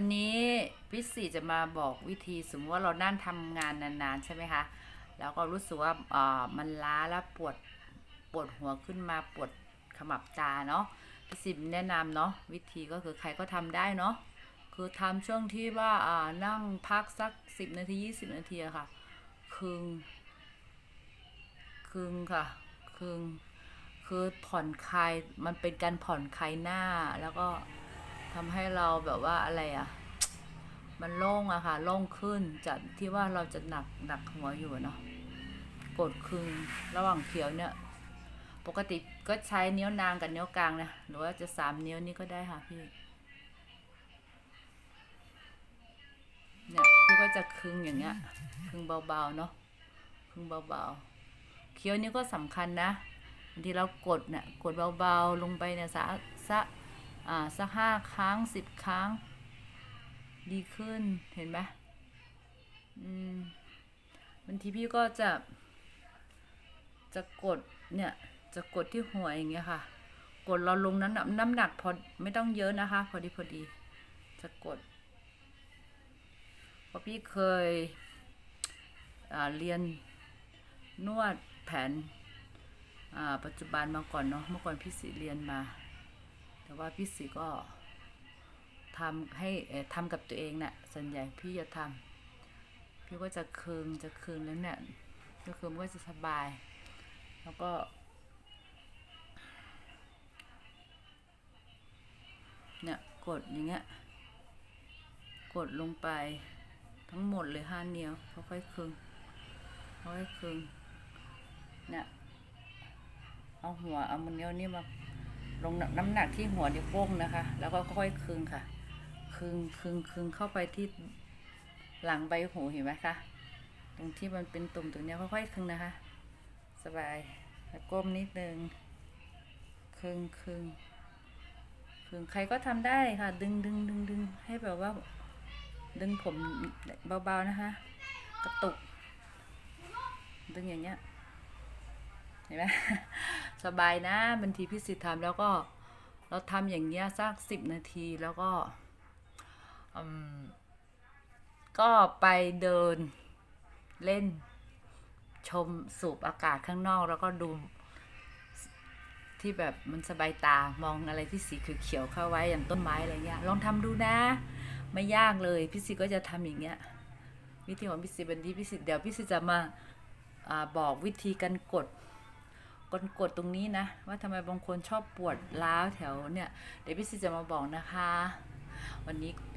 วันนี้พี่สี่จะมาบอกวิธีสมมติว่าเรานั่งทำงานนานๆ ใช่ไหมคะ แล้วก็รู้สึกว่าอ่ามันล้าแล้วปวดปวดหัวขึ้นมาปวดขมับตาเนาะพี่สิแนะนำเนาะวิธีก็คือใครก็ทำได้เนาะคือทำช่วงที่ว่าอ่านั่งพักสักสิบนาทียี่สิบนาทีอะค่ะคึงคึงค่ะคึงคือผ่อนคลายมันเป็นการผ่อนคลายหน้าแล้วก็ ทำให้เราแบบว่าอะไรอะ่ะ มันโล่งอะค่ะ โล่งขึ้นจากที่ว่าเราจะหนักหนักหัวอยู่เนาะกดคึงระหว่างเขียวเนี่ย ปกติก็ใช้นิ้วนางกับนิ้วกลางนะหรือว่าจะสามนิ้วนี่ก็ได้ค่ะพี่เนี่ยพี่ก็จะคึงอย่างเงี้ยคึงเบาๆเนาะคึงเบาๆเคี้ยวนี่ก็สำคัญนะบางทีเรากดเนี่ยกดเบาๆลงไปเนี่ยสักสัก อ่าสักห้าครั้งสิบครั้ง ดีขึ้นเห็นไหมอืมบางทีพี่ก็จะ จะกดเนี่ยจะกดที่หัวอย่างเงี้ยค่ะ กดเราลงน้ำหนักน้ำหนักพอไม่ต้องเยอะนะคะ พอดีพอดีจะกดเพราะพี่เคยอ่าเรียนนวดแผนอ่าปัจจุบันมาก่อนเนาะเมื่อก่อนพี่สิเรียนมา แต่ว่าพี่สีก็ทำให้ทำกับตัวเองนะ่ะส่วนใหญ่พี่จะทำพี่ก็จะคืองจะคืองแล้วเนี่ยก็คือมันก็จะสบาย แล้วก็ เนี่ยกดอย่างเงี้ยกดลงไปทั้งหมดเลยห้านิ้วค่อยๆคึงค่อยๆคึงเนี่ยเอาหัวเอามือเนิ้วนี่มา ลงน้ำหนักที่หัวนิ้วโป้งนะคะ แล้วก็ค่อยคึงค่ะ คึงคึงคึงเข้าไปที่หลังใบหูเห็นไหมคะ ตรงที่มันเป็นตุ่มตรงเนี้ยค่อยๆคึงนะคะ สบาย แล้วก้มนิดนึง คึงคึงคึงใครก็ทำได้ค่ะ ดึงดึงดึงดึงให้แบบว่า ดึงผมเบาๆนะคะ กระตุก ดึงอย่างเงี้ย เห็นไหมสบายนะบางทีพี่สิทธิ์ทำแล้วก็เราทำอย่างเงี้ยสักสิบนาทีแล้วก็ก็ไปเดินเล่นชมสูบอากาศข้างนอกแล้วก็ดูที่แบบมันสบายตามองอะไรที่สีเขียวๆเข้าไว้อย่างต้นไม้อะไรเงี้ยลองทำดูนะ ไม่ยากเลยพี่สิก็จะทำอย่างเงี้ยวิธีของพี่สิเป็นที่พี่สิเดี๋ยวพี่สิจะมาอาบอกวิธีการกด กดตรงนี้นะ ว่าทำไมบางคนชอบปวดร้าวแถวเนี่ย เดี๋ยวพี่ซีจะมาบอกนะคะ วันนี้ไป